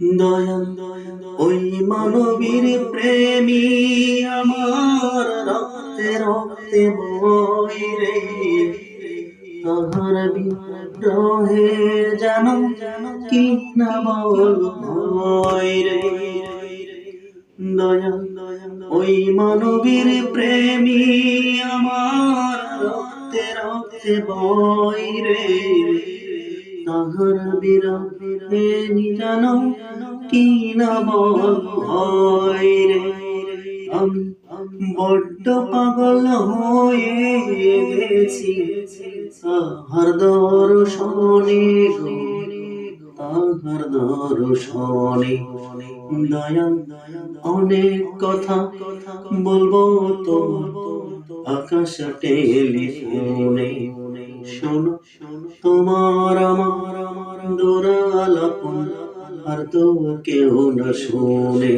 দয়াল, ওই মানবীর প্রেমী আমার রক্তে রক্তে বই রে। তাহার বিরহে যেন কি না বল রে। ওই মানবীর প্রেমী আমার রক্তে রক্তে বই রে। তাহার বিরহে যেন কি না বল রে? আমি বড্ড পাগল হয়ে গেছি। তাহার দর্শনে তাহার দয়াল, অনেক কথা বলব তো, আকাশ টেলিফোনে শোনো। তোমার আমার দোরালাপন আর তো কেউ না শোনে।